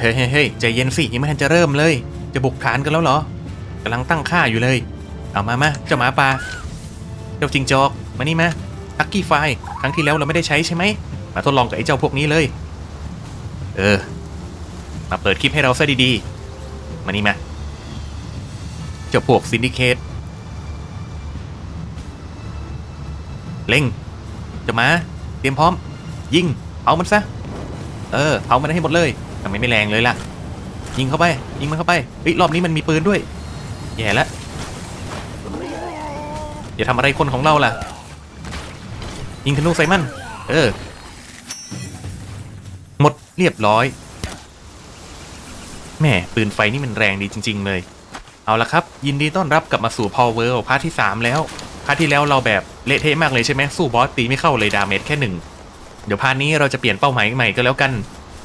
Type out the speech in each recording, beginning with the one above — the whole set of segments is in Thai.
เฮ้ยเฮ้ยเฮ้ยใจเย็นสิยังไม่ทันจะเริ่มเลย จะบุกฐานกันแล้วเหรอกำลังตั้งค่าอยู่เลย เอามามาเจ้าหมาป่าเจ้าจิงจอกมานี่มาฮักกี้ไฟครั้งที่แล้วเราไม่ได้ใช้ใช่ไหมมาทดลองกับไอ้เจ้าพวกนี้เลย เออ มาเปิดคลิปให้เราซะดีๆ มานี่มาเจ้าพวกซินดิเคตเล็งเจะมา เตรียมพร้อม ยิงเผามันซะ เออเผามันให้หมดเลย ทำไมไม่แรงเลยล่ะ ยิงเข้าไป ยิงมันเข้าไปเฮ้ยรอบนี้มันมีปืนด้วย แย่แล้วอย่าทำอะไรคนของเราล่ะ ยิงธนูใส่มัน เออ หมดเรียบร้อย แม่ปืนไฟนี่มันแรงดีจริง ๆ เลย เอาละครับ ยินดีต้อนรับกลับมาสู่ Power World พาร์ทที่ 3 แล้ว พาร์ทที่แล้วเราแบบเละเทะมากเลยใช่ไหมสู้บอสตีไม่เข้าเลยดาเมจแค่หนึ่ง เดี๋ยวพาร์ทนี้เราจะเปลี่ยนเป้าหมายใหม่ก็แล้วกัน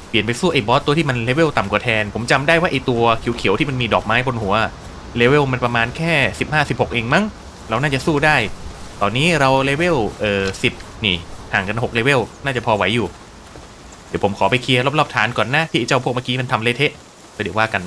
เปลี่ยนไปสู้ไอ้บอสตัวที่มันเลเวลต่ำกว่าแทน ผมจำได้ว่าไอ้ตัวเขียวๆที่มันมีดอกไม้บนหัวเลเวลมันประมาณแค่ 15-16 เองมั้ง เราน่าจะสู้ได้ ตอนนี้เราเลเวลเอ่อ10นี่ห่างกัน 6 เลเวล น่าจะพอไหวอยู่ เดี๋ยวผมขอไปเคลียร์รอบๆฐานก่อนนะที่เจ้าพวกเมื่อกี้มันทำเละเทะไปเดี๋ยวว่ากัน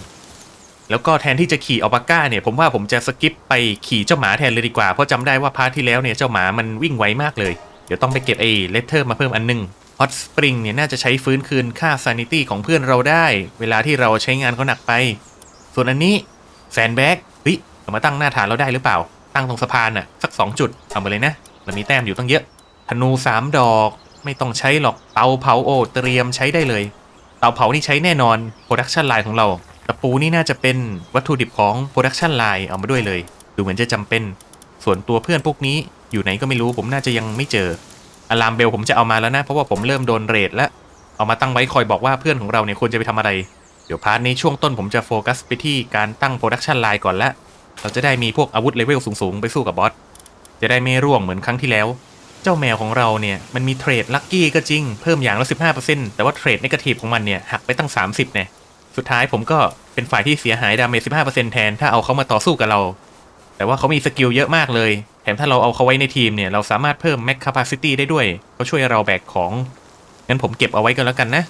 แล้วก็แทนที่จะขี่อัลปาก้าเนี่ย ผมว่าผมจะสกิปไปขี่เจ้าหมาแทนเลยดีกว่า เพราะจำได้ว่าพาร์ทที่แล้วเนี่ยเจ้าหมามันวิ่งไวมากเลย เดี๋ยวต้องไปเก็บไอ้เลเทอร์มาเพิ่มอันหนึง อตสปริงเนี่ยน่าจะใช้ฟื้นคืนค่าซานิตี้ของเพื่อนเราได้ เวลาที่เราใช้งานเขาหนักไป ส่วนอันนี้แซนแบ็กเฮ้ยเอามาตั้งหน้าฐานเราได้หรือเปล่า ตั้งตรงสะพานน่ะสัก 2 จุดเอามาเลยนะมันมีแต้มอยู่ตั้งเยอะธนู 3 ดอกไม่ต้องใช้หรอกเตาเผาโอเตรียมใช้ได้เลยเตาเผานี่ใช้แน่นอนโปรดักชันไลน์ของเราตะปูนี่น่าจะเป็นวัตถุดิบของโปรดักชันไลน์เอามาด้วยเลย ดูเหมือนจะจำเป็น ส่วนตัวเพื่อนพวกนี้อยู่ไหนก็ไม่รู้ผมน่าจะยังไม่เจอ อะลามเบลผมจะเอามาแล้วนะ เพราะว่าผมเริ่มโดนเรทแล้ว เอามาตั้งไว้คอยบอกว่าเพื่อนของเราเนี่ยควรจะไปทำอะไร เดี๋ยวพาร์ทนี้ช่วงต้นผมจะโฟกัสไปที่การตั้งโปรดักชันไลน์ก่อนละ เราจะได้มีพวกอาวุธเลเวลสูงๆ ไปสู้กับบอส จะได้ไม่ร่วงเหมือนครั้งที่แล้ว เจ้าแมวของเราเนี่ยมันมีเทรดลัคกี้ก็จริง เพิ่มอย่างละ15%แต่ว่าเทรดนกาทีฟของมันเนี่ยหักไปตั้ง 30เนี่ย สุดท้ายผมก็เป็นฝ่ายที่เสียหายดาเมจ15%แทน ถ้าเอาเขามาต่อสู้กับเรา แต่ว่าเขามีสกิลเยอะมากเลย แถมถ้าเราเอาเขาไว้ในทีมเนี่ย เราสามารถเพิ่ม Max Capacity ได้ด้วยเขาช่วยเราแบกของ งั้นผมเก็บเอาไว้กันแล้วกันนะ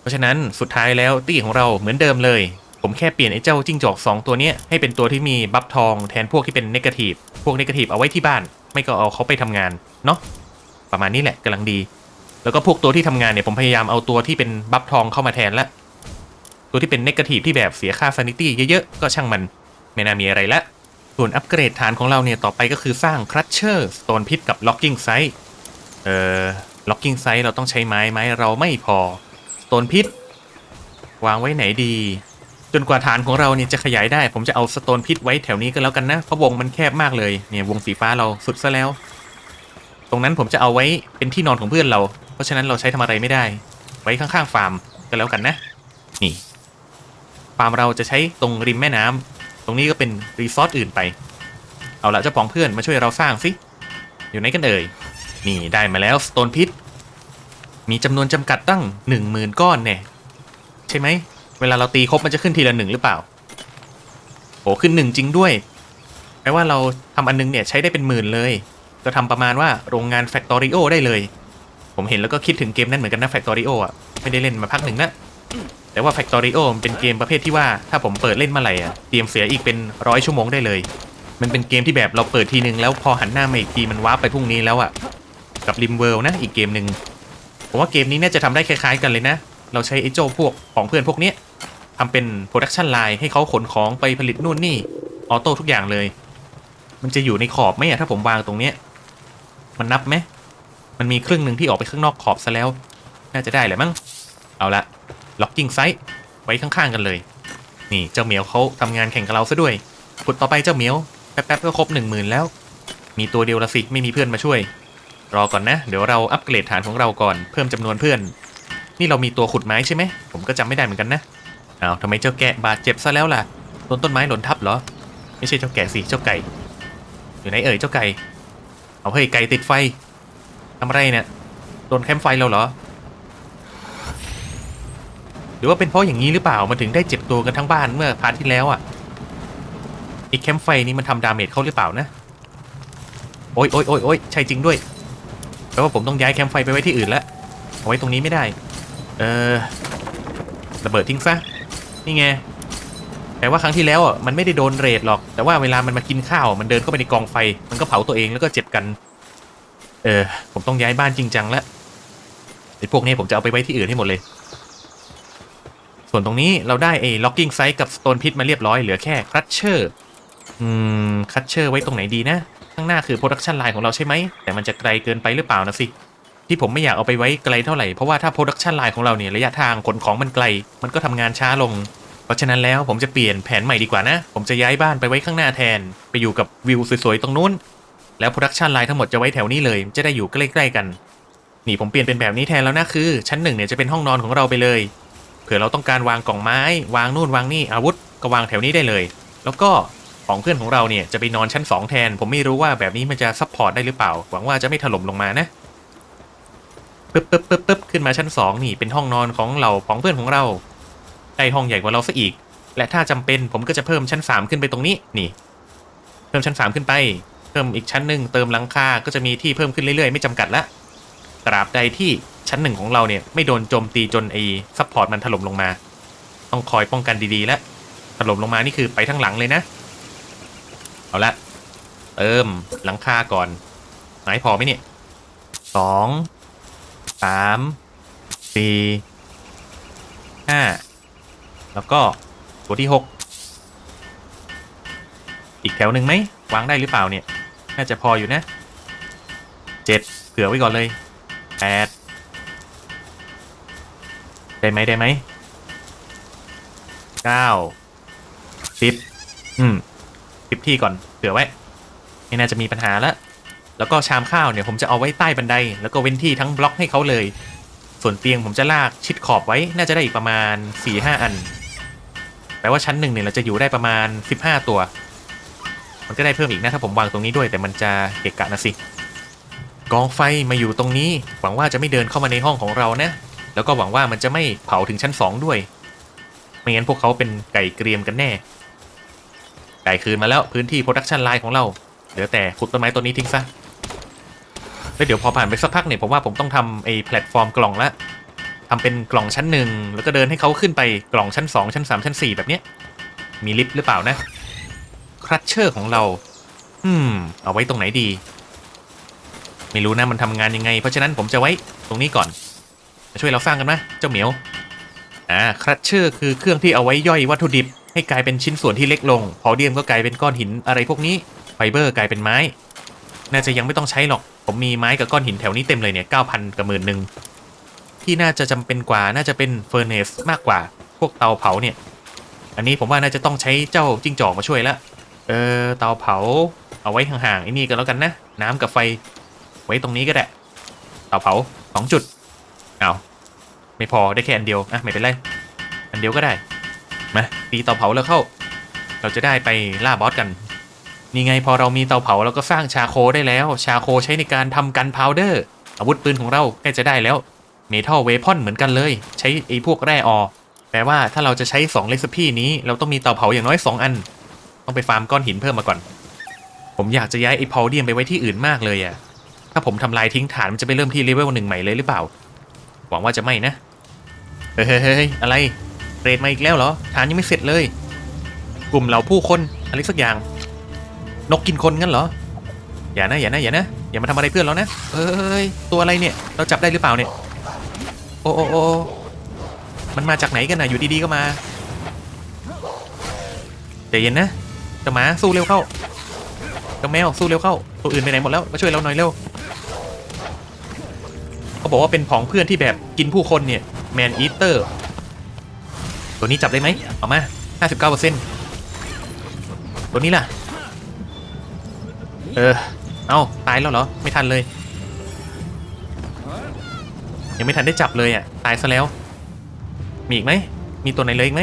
เพราะฉะนั้นสุดท้ายแล้วตี้ของเราเหมือนเดิมเลย ผมแค่เปลี่ยนไอ้เจ้าจิ้งจอก 2 ตัวเนี้ยให้เป็นตัวที่มีบัฟทองแทนพวกที่เป็นเนกาทีฟ พวกเนกาทีฟเอาไว้ที่บ้าน ไม่ก็เอาเขาไปทำงาน เนาะ ประมาณนี้แหละกำลังดี แล้วก็พวกตัวที่ทำงานเนี่ยผมพยายามเอาตัวที่เป็นบัฟทองเข้ามาแทนละ ตัวที่เป็นเนกาทีฟที่แบบเสียค่าซานิตี้เยอะๆ ก็ช่างมัน ไม่น่ามีอะไรละ ส่วนอัปเกรดฐานของเราเนี่ย ต่อไปก็คือสร้างครัชเชอร์สโตนพิทกับล็อกกิ้งไซต์เอ่อล็อกกิ้งไซต์เราต้องใช้ไม้ไม้เราไม่พอสโตนพิทวางไว้ไหนดี จนกว่าฐานของเราเนี่ยจะขยายได้ ผมจะเอาสโตนพิทไว้แถวนี้ก็แล้วกันนะเพราะวงมันแคบมากเลยเนี่ยวงสีฟ้าเราสุดซะแล้ว ตรงนั้นผมจะเอาไว้เป็นที่นอนของเพื่อนเรา เพราะฉะนั้นเราใช้ทำอะไรไม่ได้ ไว้ข้างๆฟาร์มก็แล้วกันนะ นี่ฟาร์มเราจะใช้ตรงริมแม่น้ำ ตรงนี้ก็เป็นรีซอสอื่นไป เอาละเจ้าของเพื่อนมาช่วยเราสร้างสิ อยู่ไหนกันเอ่ย นี่ได้มาแล้วสโตนพิทมีจำนวนจำกัดตั้งหนึ่งหมื่นก้อนแน่ใช่ไหม เวลาเราตีครบมันจะขึ้นทีละหนึ่งหรือเปล่า โอ้ขึ้นหนึ่งจริงด้วยแปลว่าเราทำอันนึงเนี่ยใช้ได้เป็นหมื่นเลย ก็ทำประมาณว่าโรงงานแฟคตอริโอได้เลย ผมเห็นแล้วก็คิดถึงเกมนั้นเหมือนกันนะแฟคตอริโออะ ไม่ได้เล่นมาพักหนึ่งนะ แต่ว่า Factorio มันเป็นเกมประเภทที่ว่าถ้าผมเปิดเล่นเมื่อไหร่อะเตรียมเสียอีกเป็นร้อยชั่วโมงได้เลย มันเป็นเกมที่แบบเราเปิดทีนึงแล้วพอหันหน้ามาอีกทีมันว้าไปพรุ่งนี้แล้วอะกับริมเวิลด์นะอีกเกมหนึ่งผมว่าเกมนี้น่าจะทำได้คล้ายๆกันเลยนะ เราใช้ไอ้โจพวกของเพื่อนพวกเนี้ยทำเป็นโปรดักชันไลน์ให้เขาขนของไปผลิตนู่นนี่ออโต้ทุกอย่างเลย มันจะอยู่ในขอบไหมอะถ้าผมวางตรงเนี้ยมันนับไหมมันมีครึ่งหนึ่งที่ออกไปข้างนอกขอบซะแล้ว น่าจะได้แหละมั้งเอาละ ล็อกกิ้งไซต์ไว้ข้างๆกันเลย นี่เจ้าเหมียวเขาทำงานแข่งกับเราซะด้วยขุดต่อไปเจ้าเหมียวแป๊บๆก็ครบหนึ่งหมื่นแล้ว มีตัวเดียวละสิไม่มีเพื่อนมาช่วย รอก่อนนะ เดี๋ยวเราอัปเกรดฐานของเราก่อนเพิ่มจำนวนเพื่อน นี่เรามีตัวขุดไม้ใช่ไหมผมก็จำไม่ได้เหมือนกันนะอ้าวทำไมเจ้าแกะบาดเจ็บซะแล้วล่ะโดนต้นไม้หล่นทับเหรอ ไม่ใช่เจ้าแกะสิเจ้าไก่ อยู่ไหนเอ่ยเจ้าไก่ เอาเฮ้ยไก่ติดไฟทำอะไรเนี่ยโดนแคมไฟเราเหรอ รือว่าเป็นเพราะอย่างนี้หรือเปล่ามันถึงได้เจ็บตัวกันทั้งบ้านเมื่อพาร์ทที่แล้วอะไอ้แคมป์ไฟนี้มันทำดาเมจเขาหรือเปล่านะโอ๊ยโอ๊ยโอ๊ยโอ๊ยใช่จริงด้วยแปลว่าผมต้องย้ายแคมป์ไฟไปไว้ที่อื่นแล้วเอาไว้ตรงนี้ไม่ได้ เออระเบิดทิ้งซะนี่ไงแต่ว่าครั้งที่แล้วอะมันไม่ได้โดนเรทหรอก แต่ว่าเวลามันมากินข้าวมันเดินเข้าไปในกองไฟ มันก็เผาตัวเองแล้วก็เจ็บกัน เออ ผมต้องย้ายบ้านจริงจังแล้วไอ้พวกนี้ผมจะเอาไปไว้ที่อื่นให้หมดเลย ส่วนตรงนี้เราได้ไอ้ locking site กับ stone pit มาเรียบร้อยเหลือแค่ crusher อืม crusher ไว้ตรงไหนดีนะ ข้างหน้าคือ production line ของเราใช่ไหม แต่มันจะไกลเกินไปหรือเปล่านะสิ ที่ผมไม่อยากเอาไปไว้ไกลเท่าไหร่ เพราะว่าถ้า production line ของเราเนี่ยระยะทางขนของมันไกล มันก็ทำงานช้าลง เพราะฉะนั้นแล้วผมจะเปลี่ยนแผนใหม่ดีกว่านะ ผมจะย้ายบ้านไปไว้ข้างหน้าแทน ไปอยู่กับวิวสวยๆตรงนู้น แล้ว production line ทั้งหมดจะไว้แถวนี้เลย จะได้อยู่ใกล้ๆกัน นี่ผมเปลี่ยนเป็นแบบนี้แทนแล้วนะคือ ชั้นหนึ่งเนี่ยจะเป็นห้องนอนของเราไปเลย ผื่อเราต้องการวางกล่องไม้ วางนู่นวางนี่อาวุธก็วางแถวนี้ได้เลย แล้วก็ของเพื่อนของเราเนี่ยจะไปนอนชั้น 2 แทน ผมไม่รู้ว่าแบบนี้มันจะซัพพอร์ตได้หรือเปล่า หวังว่าจะไม่ถล่มลงมานะปึ๊บปึ๊บปึ๊บปึ๊บขึ้นมาชั้น 2 นี่เป็นห้องนอนของเราของเพื่อนของเราได้ห้องใหญ่กว่าเราซะอีก และถ้าจำเป็นผมก็จะเพิ่มชั้น 3 ขึ้นไปตรงนี้นี่ เพิ่มชั้น 3 ขึ้นไปเพิ่มอีกชั้นหนึ่งเติมหลังคาก็จะมีที่เพิ่มขึ้นเรื่อยๆ ไม่จำกัดละตราบใดที่ ชั้นหนึ่งของเราเนี่ยไม่โดนโจมตีจนไอ้ซัพพอร์ตมันถล่มลงมา ต้องคอยป้องกันดีๆแล้วถล่มลงมานี่คือไปทั้งหลังเลยนะ เอาละเติมหลังคาก่อนไหนพอไหมเนี่ยสองสามสี่ห้าแล้วก็ตัวที่หกอีกแถวหนึ่งไหมวางได้หรือเปล่าเนี่ย น่าจะพออยู่นะเจ็ดเผื่อไว้ก่อนเลยแปด ได้ไหมได้ไหมเก้าสิบอืมสิบที่ก่อนเผื่อไว้ไม่น่าจะมีปัญหาละแล้วก็ชามข้าวเนี่ยผมจะเอาไว้ใต้บันได แล้วก็เว้นที่ทั้งบล็อกให้เขาเลย ส่วนเตียงผมจะลากชิดขอบไว้น่าจะได้อีกประมาณ4ี่ห้าอันแปลว่าชั้นหนึ่งเนี่ยเราจะอยู่ได้ประมาณ 15 ตัว มันก็ได้เพิ่มอีกนะถ้าผมวางตรงนี้ด้วยแต่มันจะเกะกะนะสิกองไฟมาอยู่ตรงนี้หวังว่าจะไม่เดินเข้ามาในห้องของเรานะ แล้วก็หวังว่ามันจะไม่เผาถึงชั้น 2 ด้วย ไม่งั้นพวกเขาเป็นไก่เกรียมกันแน่ ไก่คืนมาแล้วพื้นที่โปรดักชันไลน์ของเรา เหลือแต่ขุดต้นไม้ต้นนี้ทิ้งซะ แล้วเดี๋ยวพอผ่านไปสักพักเนี่ยผมว่าผมต้องทำไอ้แพลตฟอร์มกล่องละทำเป็นกล่องชั้นหนึ่งแล้วก็เดินให้เขาขึ้นไปกล่องชั้น 2 ชั้น 3 ชั้น 4 แบบเนี้ย มีลิฟต์หรือเปล่านะครัชเชอร์ของเรา อืม เอาไว้ตรงไหนดี ไม่รู้นะมันทำงานยังไง เพราะฉะนั้นผมจะไว้ตรงนี้ก่อน ช่วยเราสร้างกันไหมเจ้าเหมียว อ่าครัชเชอร์คือเครื่องที่เอาไว้ย่อยวัตถุดิบ ให้กลายเป็นชิ้นส่วนที่เล็กลง พอเดียมก็กลายเป็นก้อนหินอะไรพวกนี้ ไฟเบอร์กลายเป็นไม้ น่าจะยังไม่ต้องใช้หรอก ผมมีไม้กับก้อนหินแถวนี้เต็มเลยเนี่ยเก้าพันกับหมื่นหนึ่งที่น่าจะจำเป็นกว่าน่าจะเป็นเฟอร์เนสมากกว่า พวกเตาเผาเนี่ย อันนี้ผมว่าน่าจะต้องใช้เจ้าจิ้งจอกมาช่วยละ เออเตาเผา เอาไว้ห่างๆไอ้นี่ก็แล้วกันนะ น้ำกับไฟ ไว้ตรงนี้ก็ได้ เตาเผาสองจุด เอาไม่พอได้แค่อันเดียวอะไม่เป็นไร อันเดียวก็ได้ มาตีเตาเผาแล้วเข้า เราจะได้ไปล่าบอสกัน นี่ไงพอเรามีเตาเผาเราก็สร้างชาโคได้แล้ว ชาโคใช้ในการทำกันพาวเดอร์ อาวุธปืนของเราใกล้จะได้แล้ว เมทัลเวพอนเหมือนกันเลย ใช้ไอ้พวกแร่ออแปลว่าถ้าเราจะใช้2เลซพี่นี้เราต้องมีเตาเผาอย่างน้อย 2 อัน ต้องไปฟาร์มก้อนหินเพิ่มมาก่อน ผมอยากจะย้ายไอ้พาวเดียมไปไว้ที่อื่นมากเลยอะถ้าผมทำลายทิ้งฐานมันจะไปเริ่มที่เลเวลหนึ่งใหม่เลยหรือเปล่า หวังว่าจะไม่นะเฮ้ยเฮ้ยเฮ้ยอะไร เรดมาอีกแล้วเหรอ ฐานยังไม่เสร็จเลย กลุ่มเหล่าผู้คนอะไรสักอย่าง นกกินคนงั้นเหรอ อย่านะอย่านะอย่านะ อย่ามาทำอะไรเพื่อนเรานะเอ้ยตัวอะไรเนี่ย เราจับได้หรือเปล่าเนี่ย โอ้โอ้โอ้มันมาจากไหนกันนะอยู่ดีๆก็มาใจเย็นนะเจ้าหมาสู้เร็วเข้าเจ้าแมวสู้เร็วเข้า ตัวอื่นไปไหนหมดแล้วมาช่วยเราหน่อยเร็วเขาบอกว่าเป็นผองเพื่อนที่แบบ กินผู้คนเนี่ยแมนอีเตอร์ตัวนี้จับได้ไหมเอามา 59%ตัวนี้ล่ะ เออ เอาตายแล้วเหรอ ไม่ทันเลย ยังไม่ทันได้จับเลยอะ ตายซะแล้ว มีอีกไหม มีตัวไหนเลยอีกไหม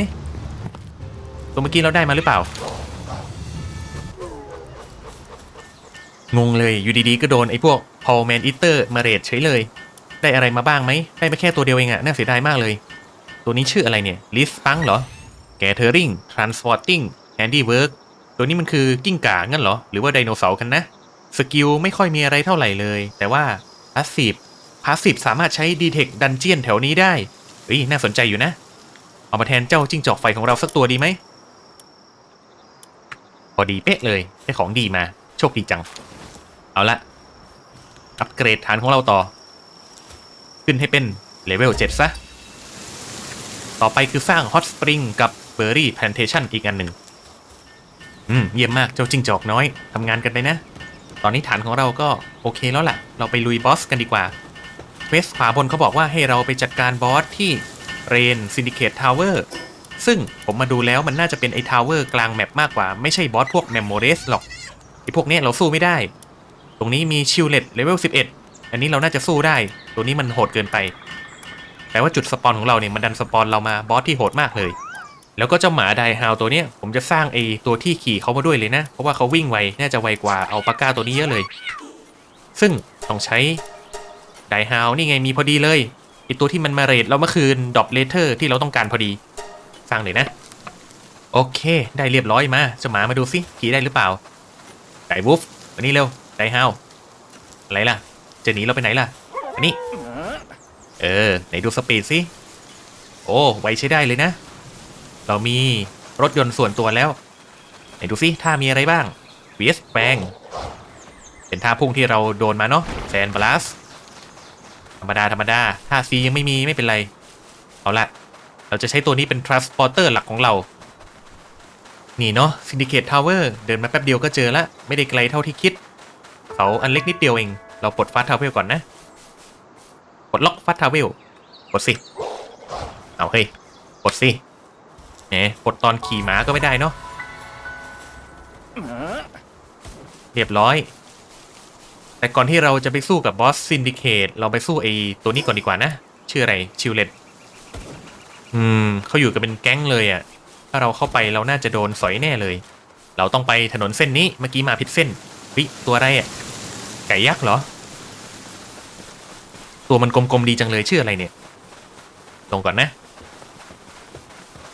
ตัวเมื่อกี้เราได้มาหรือเปล่า งงเลย อยู่ดีๆ ก็โดนไอ้พวกพอลแมนอิเตอร์มาเรดเฉยเลย ได้อะไรมาบ้างไหม ได้มาแค่ตัวเดียวเองอะน่าเสียดายมากเลย ตัวนี้ชื่ออะไรเนี่ยลิสปังเหรอ แกเทอริงทรานสปอร์ติ้งแฮนดี้เวิร์กตัวนี้มันคือกิ้งก่างั้นเหรอ หรือว่าไดโนเสาร์กันนะ สกิลไม่ค่อยมีอะไรเท่าไหร่เลย แต่ว่าพาสซีฟพาสซีฟสามารถใช้ดีเทคดันเจียนแถวนี้ได้เฮ้ยน่าสนใจอยู่นะ เอามาแทนเจ้าจิ้งจอกไฟของเราสักตัวดีไหมพอดีเป๊ะเลยได้ของดีมา โชคดีจัง เอาละอัปเกรดฐานของเราต่อ ขึ้นให้เป็นเลเวล7ซะ ต่อไปคือสร้างฮอตสปริงกับเบอร์รี่แพนเทชันอีกอันหนึ่งอืม เยี่ยมมากเจ้าจิ้งจอกน้อยทำงานกันไปนะ ตอนนี้ฐานของเราก็โอเคแล้วล่ะ เราไปลุยบอสกันดีกว่าเวสขวาบนเขาบอกว่าให้เราไปจัดการบอสที่เรนซินดิเคตทาวเวอร์ซึ่งผมมาดูแล้วมันน่าจะเป็นไอ้ทาวเวอร์กลางแมปมากกว่า ไม่ใช่บอสพวกแมมโมเรสหรอกไอ้พวกนี้เราสู้ไม่ได้ ตรงนี้มีชิลเลตเลเวล11 อันนี้เราน่าจะสู้ได้ ตัวนี้มันโหดเกินไป แต่ว่าจุดสปอนของเราเนี่ยมันดันสปอนเรามาบอสที่โหดมากเลย แล้วก็เจ้าหมาไดฮาวตัวเนี้ยผมจะสร้างไอ้ตัวที่ขี่เขามาด้วยเลยนะ เพราะว่าเขาวิ่งไว น่าจะไวกว่าเอาปากกาตัวนี้เยอะเลย ซึ่งต้องใช้ไดฮาวนี่ไงมีพอดีเลยไอตัวที่มันมาเรทเราเมื่อคืนดอปเลเทอร์ที่เราต้องการพอดี สร้างเลยนะ โอเค ได้เรียบร้อยมาเจ้าหมามาดูสิขี่ได้หรือเปล่าไดวูฟมานี่เร็วไดฮาวอะไรล่ะ จะหนีเราไปไหนล่ะ อันนี้ เออ ไหนดูสปีดสิโอ้ไวใช้ได้เลยนะ เรามีรถยนต์ส่วนตัวแล้ว ไหนดูสิถ้ามีอะไรบ้าง v s แปงเป็นท่าพุ่งที่เราโดนมาเนาะแซนบลัสธรรมดาธรรมดาท่า C ยังไม่มีไม่เป็นไร เอาละเราจะใช้ตัวนี้เป็น transporter หลักของเรา นี่เนาะ Syndicate Tower เดินมาแป๊บเดียวก็เจอละ ไม่ได้ไกลเท่าที่คิดเขาอันเล็กนิดเดียวเอง เราปลดฟาสทาวเวลก่อนนะปลดล็อกฟาสทาวเวลกดสิ เอาเฮ้ยกดสิแหมกดตอนขี่ม้าก็ไม่ได้เนาะเรียบร้อย แต่ก่อนที่เราจะไปสู้กับบอสซินดิเคตเราไปสู้ไอ้ตัวนี้ก่อนดีกว่านะ ชื่ออะไร ชิวเลตอืมเขาอยู่กันเป็นแก๊งเลยอะ่ะ ถ้าเราเข้าไปเราน่าจะโดนสอยแน่เลย เราต้องไปถนนเส้นนี้ เมื่อกี้มาผิดเส้นวิตัวอะไรอะ่ะ ไก่ยักษ์เหรอ ตัวมันกลมๆดีจังเลยชื่ออะไรเนี่ย ลงก่อนนะ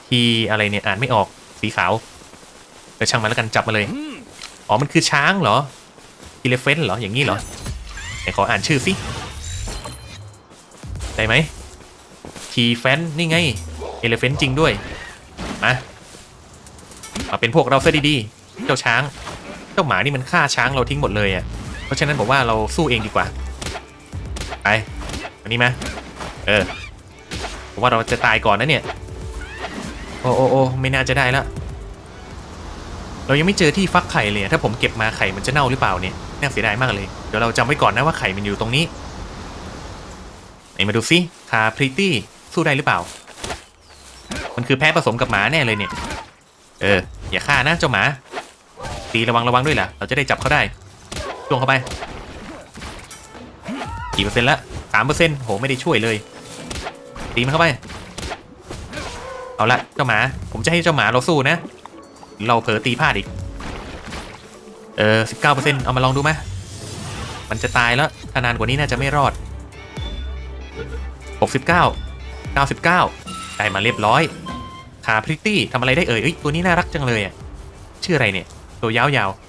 ทีอะไรเนี่ยอ่านไม่ออกสีขาวเดี๋ยวช่างมันแล้วกันจับมาเลย อ๋อมันคือช้างเหรออิเลเฟนเหรออย่างนี้เหรอไหนขออ่านชื่อสิได้ไหมทีแฟนนี่ไงเอเลเฟนจริงด้วย มา มาเป็นพวกเราซะดีๆ เจ้าช้าง เจ้าหมานี่มันฆ่าช้างเราทิ้งหมดเลยอะ เพราะฉะนั้นบอกว่าเราสู้เองดีกว่า ไปอันนี้มาเออผมว่าเราจะตายก่อนนะเนี่ย โอ้โอ้โอ้ไม่น่าจะได้ล้วเรายังไม่เจอที่ฟักไข่เลย ถ้าผมเก็บมาไข่มันจะเน่าหรือเปล่าเนี่ยน่าเสียดายมากเลย เดี๋ยวเราจำไว้ก่อนนะว่าไข่มันอยู่ตรงนี้ไหนมาดูซิคาพริตตี้สู้ได้หรือเปล่า มันคือแพ้ผสมกับหมาแน่เลยเนี่ย เออ อย่าฆ่านะเจ้าหมา ตีระวังระวังด้วยล่ะ เราจะได้จับเขาได้ จวงเข้าไปกี่เปอร์เซ็นต์ละสามเปอร์เซ็นต์โหไม่ได้ช่วยเลยตีมันเข้าไป เอาละเจ้าหมา ผมจะให้เจ้าหมาเราสู้นะ เราเผลอตีพลาดอีก เออสิบเก้าเปอร์เซ็นต์เอามาลองดูไหมมันจะตายแล้วถ้านานกว่านี้น่าจะไม่รอดหกสิบเก้าเก้าสิบเก้าได้มาเรียบร้อย ขาพริตตี้ทำอะไรได้เอ่ยเอ้ยตัวนี้น่ารักจังเลยอะ ชื่ออะไรเนี่ย ตัวยาวๆ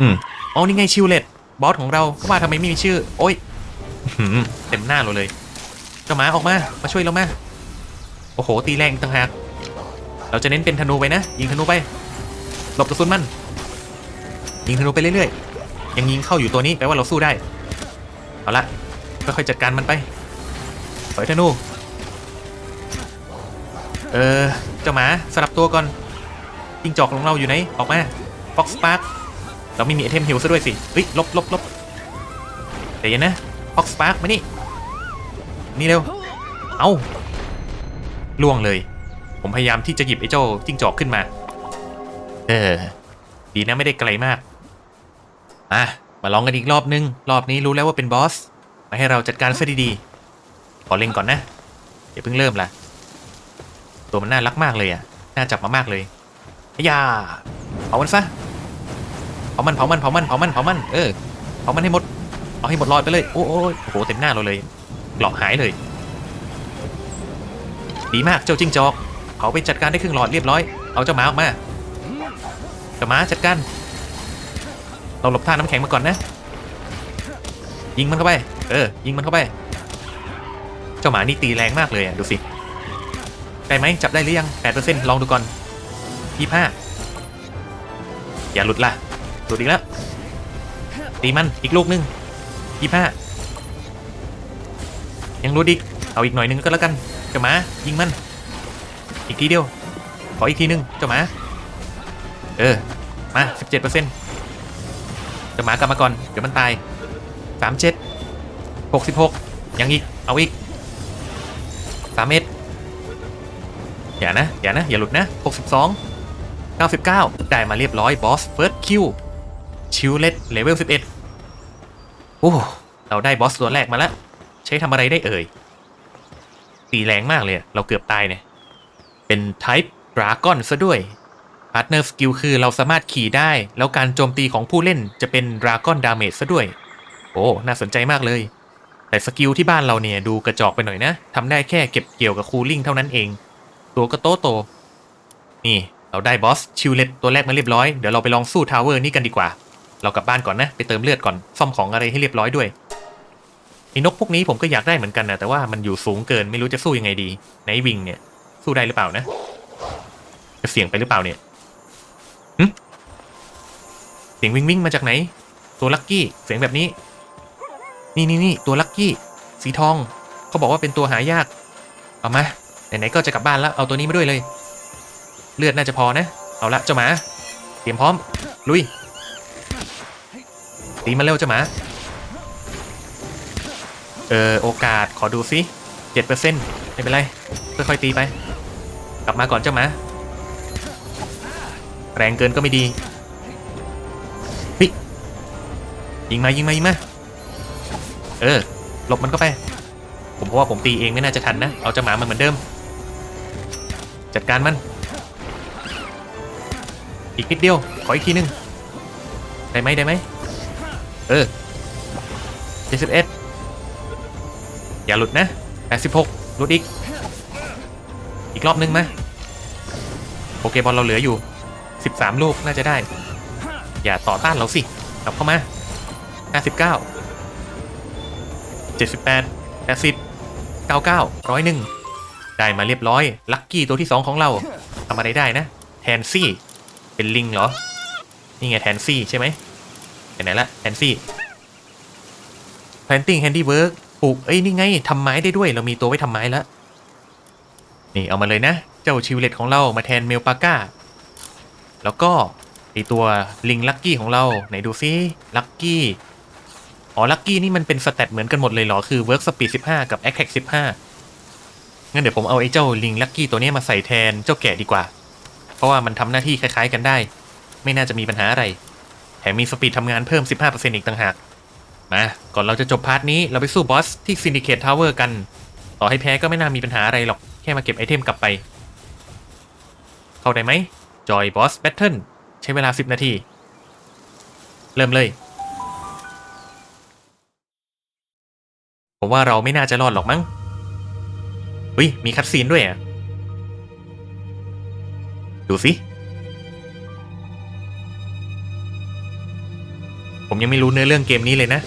อืมอ๋อนี่ไงชิวเลตบอสของเราก็ว่าทำไมไม่มีชื่อ โอ้ยหือเต็มหน้าเราเลยเจ้าหมาออกมา มาช่วยเรามา โอ้โห ตีแรงต่างหาก เราจะเน้นเป็นธนูไปนะ ยิงธนูไป หลบกระสุนมัน ยิงธนูไปเรื่อยๆ ยังยิงเข้าอยู่ตัวนี้แปลว่าเราสู้ได้ เอาละค่อยๆจัดการมันไปสอยธนู เออ เจ้าหมาสลับตัวก่อนยิงจอกของเราอยู่ไหน ออกมาฟ็อกสปาร์ เราไม่มีไอเทมฮิลซะด้วยสิเฮ้ยลบลบลบเดี๋ยวนะฟ็อกสปาร์มานี่นี่เร็ว เอาล่วงเลย ผมพยายามที่จะหยิบไอ้เจ้าจิ้งจอกขึ้นมา เออ ดีนะไม่ได้ไกลมาก อะ มาลองกันอีกรอบนึง รอบนี้รู้แล้วว่าเป็นบอส มาให้เราจัดการซะดีๆ ขอเล็งก่อนนะอย่าเพิ่งเริ่มละตัวมันน่ารักมากเลยอะ น่าจับมามากเลยอ้ยาเผามันซะามันเผามันเผามันเผามันเผามันเออเผามันให้หมดเอาให้หมดรอดไปเลยโอ้โอ้โอ้โหเต็มหน้าเราเลยหลอกหายเลย ดีมากเจ้าจิ้งจอกเผาไปจัดการได้ครึ่งหลอดเรียบร้อยเอาเจ้าหมาออกมาเจ้าหมาจัดการเราหลบท่าน้ำแข็งมาก่อนนะ ยิงมันเข้าไป เออ ยิงมันเข้าไป เจ้าหมานี่ตีแรงมากเลยอะ ดูสิ ได้ไหมจับได้หรือยังแปดเปอร์เซ็นต์ลองดูก่อนยี่ห้าอย่าหลุดล่ะ หลุดอีกแล้ว ตีมันอีกลูกหนึงยี่ห้ายังหลุดอีกเอาอีกหน่อยหนึงก็แล้วกัน เจ้าหมายิงมัน อีกทีเดียว ขออีกทีหนึงเจ้าหมา เออ มาสิบเจ็ดเปอร์เซ็นต์เจ้าหมากลับมาก่อน เดี๋ยวมันตายสามเจ็ดหกสิบหกยังอีก เอาอีกสามเอ็ดอย่านะ อย่านะ อย่าหลุดนะหกสิบสองเก้าสิบเก้าได้มาเรียบร้อยบอสเฟิร์สคิว ชิวเลตเลเวลสิบเอ็ดโอ้ เราได้บอสตัวแรกมาแล้ว ใช้ทำอะไรได้เอ่ยตีแรงมากเลย เราเกือบตายเนี่ย เป็น Type Dragon ซะด้วย Partner Skill คือเราสามารถขี่ได้ แล้วการโจมตีของผู้เล่นจะเป็น Dragon Damage ซะด้วย โอ้ น่าสนใจมากเลย แต่สกิลที่บ้านเราเนี่ย ดูกระจอกไปหน่อยนะทำได้แค่เก็บเกี่ยวกับคูลิ่งเท่านั้นเอง ตัวก็โตโต นี่ เราได้บอสชิวเลตตัวแรกมาเรียบร้อย เดี๋ยวเราไปลองสู้ทาวเวอร์นี่กันดีกว่า เรากลับบ้านก่อนนะ ไปเติมเลือดก่อน ซ่อมของอะไรให้เรียบร้อยด้วยไอ้นกพวกนี้ผมก็อยากได้เหมือนกันนะแต่ว่ามันอยู่สูงเกินไม่รู้จะสู้ยังไงดีไนวิงเนี่ยสู้ได้หรือเปล่านะจะเสี่ยงไปหรือเปล่าเนี่ยหึเสียงวิ่งวิ่งมาจากไหน ตัวลักกี้เสียงแบบนี้ นี่นี่นี่ตัวลักกี้สีทอง เขาบอกว่าเป็นตัวหายาก เอามาไหนๆก็จะกลับบ้านแล้วเอาตัวนี้มาด้วยเลย เลือดน่าจะพอนะ เอาละเจ้าหมา เตรียมพร้อม ลุย ตีมาเร็วเจ้าหมาเออโอกาสขอดูซิเจ็ดเปอร์เซ็นต์ไม่เป็นไรค่อยๆตีไป กลับมาก่อนเจ้าหมาแรงเกินก็ไม่ดีเฮ้ยยิงมายิงมายิงมาเออหลบมันก็ไป ผมเพราะว่าผมตีเองไม่น่าจะทันนะ เอาเจ้าหมามันเหมือนเดิม จัดการมัน อีกนิดเดียว ขออีกทีหนึง ได้ไหมได้ไหม เออเจ็ดสิบเอ็ดอย่าหลุดนะแปดสิบหกหลุดอีก อีกรอบนึงไหมโอเคบอลเราเหลืออยู่สิบสามลูกน่าจะได้ อย่าต่อต้านเราสิกลับเข้ามาห้าสิบเก้าเจ็ดสิบแปดแปดสิบเก้าเก้าร้อยหนึ่งได้มาเรียบร้อย ลัคกี้ตัวที่สองของเราทำอะไรได้นะ แทนซี่ เป็นลิงเหรอ นี่ไงแทนซี่ใช่ไหม ไปไหนละแทนซี่ planting handiwork ปลูกเอ้ยนี่ไงทำไม้ได้ด้วย เรามีตัวไว้ทำไม้แล้ว นี่เอามาเลยนะ เจ้าชิวเลตของเรามาแทนเมลปาก้า แล้วก็ไอตัวลิงลักกี้ของเรา ไหนดูซิลักกี้อ๋อลักกี้นี่มันเป็นสเตตเหมือนกันหมดเลยเหรอ คือ work speed 15กับ attack 15งั้นเดี๋ยวผมเอาไอ้เจ้าลิงลักกี้ตัวนี้มาใส่แทนเจ้าแก่ดีกว่า เพราะว่ามันทำหน้าที่คล้ายๆกันได้ ไม่น่าจะมีปัญหาอะไร แถมมีสปีดทำงานเพิ่ม 15%อีกต่างหาก มา ก่อนเราจะจบพาร์ทนี้เราไปสู้บอสที่ Syndicate Tower กัน ต่อให้แพ้ก็ไม่น่ามีปัญหาอะไรหรอก แค่มาเก็บไอเทมกลับไป เข้าได้ไหม Joy Boss Battle ใช้เวลา 10 นาที เริ่มเลย ผมว่าเราไม่น่าจะรอดหรอกมั้งอุ้ยมีคัดซีนด้วยอะ ดูสิ ผมยังไม่รู้เนื้อเรื่องเกมนี้เลยนะ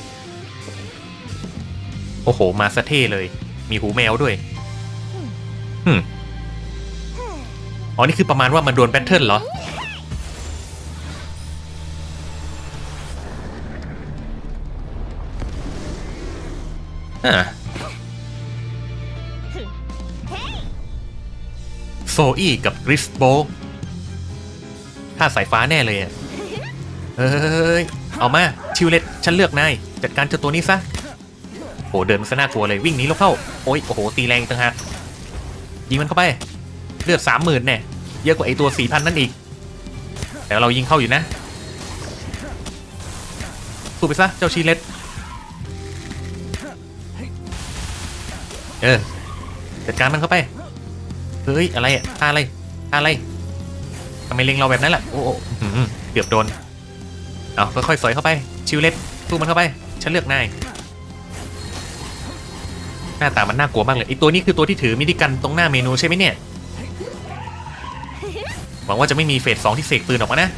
โอ้โห มาสะเท่เลย มีหูแมวด้วยฮึมอ๋อ นี่คือประมาณว่ามันโดนแบทเทิลเหรอ อ่าโซอี้กับกริสโบ ถ้าสายฟ้าแน่เลยอะเฮ้ย เอามา ชิวเลตฉันเลือกนาย จัดการเจ้าตัวนี้ซะโหเดินมันซะน่ากลัวเลยวิ่งหนีล้วเข้า โอ้ยโอ้โห ตีแรงต่างหากยิงมันเข้าไป เลือดสามหมื่นแน่เยอะกว่าไอตัวสี่พันนั่นอีก แต่เรายิงเข้าอยู่นะสู้ไปซะเจ้าชีเลตเออจัดการมันเข้าไป เฮ้ย อะไรอะท่าอะไรท่าอะไรทำไมเล็งเราแบบนั้นล่ะ โอ้โหเกือบโดน เอาค่อยๆสอยเข้าไป ชิวเล็ตสู้มันเข้าไป ฉันเลือกนาย หน้าตามันน่ากลัวมากเลยไอตัวนี้คือตัวที่ถือมินิกันตรงหน้าเมนูใช่ไหมเนี่ย หวังว่าจะไม่มีเฟสสองที่เสกปืนออกมานะ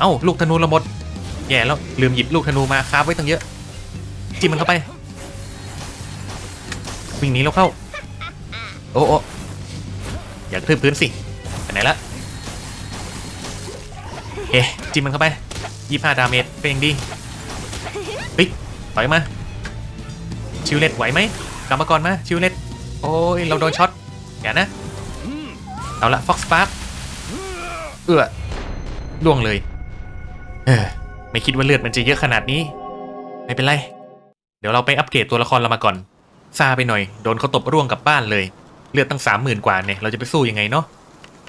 เอ้าลูกธนูราหมด แย่แล้วลืมหยิบลูกธนูมาคาบไว้ตั้งเยอะ จิ้มมันเข้าไป วิ่งหนีเราเข้า โอ้โอ้อย่ากระทืบพื้นสิไปไหนละเอ๊ะจิ้มมันเข้าไป ยี่ห้าดาเมจเป็นอย่างดีเฮ้ยต่อยมา ชิวเล็ตไหวไหมกลับมาก่อนมา ชิวเล็ตโอ้ย เราโดนช็อตอย่านะ เอาละฟ็อกสปาร์เอื้อล่วงเลย เออ ไม่คิดว่าเลือดมันจะเยอะขนาดนี้ ไม่เป็นไร เดี๋ยวเราไปอัปเกรดตัวละครเรามาก่อน ซาไปหน่อย โดนเขาตบร่วงกลับบ้านเลย เลือดตั้งสามหมื่นกว่าเนี่ย เราจะไปสู้ยังไงเนาะ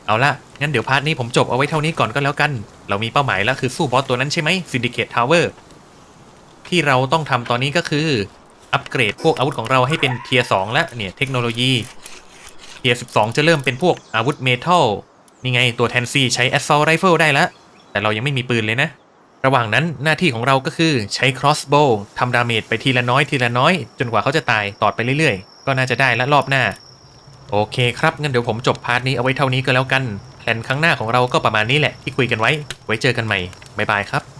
เอาละงั้นเดี๋ยวพาร์ทนี้ผมจบเอาไว้เท่านี้ก่อนก็แล้วกัน เรามีเป้าหมายแล้วคือสู้บอสตัวนั้นใช่ไหม Syndicate Tower ที่เราต้องทำตอนนี้ก็คือ อัปเกรดพวกอาวุธของเราให้เป็นเทียร์2แล้วเนี่ยเทคโนโลยีเทียร์12จะเริ่มเป็นพวกอาวุธเมทัลนี่ไงตัวแทนซีใช้ Assault Rifle ได้แล้วแต่เรายังไม่มีปืนเลยนะ ระหว่างนั้นหน้าที่ของเราก็คือใช้ crossbow ทำดาเมจไปทีละน้อยทีละน้อย จนกว่าเขาจะตายต่อไปเรื่อยๆ ก็น่าจะได้และรอบหน้า โอเคครับงั้นเดี๋ยวผมจบพาร์ทนี้เอาไว้เท่านี้ก็แล้วกันแผนครั้งหน้าของเราก็ประมาณนี้แหละที่คุยกันไว้ ไว้เจอกันใหม่บ๊ายบายครับ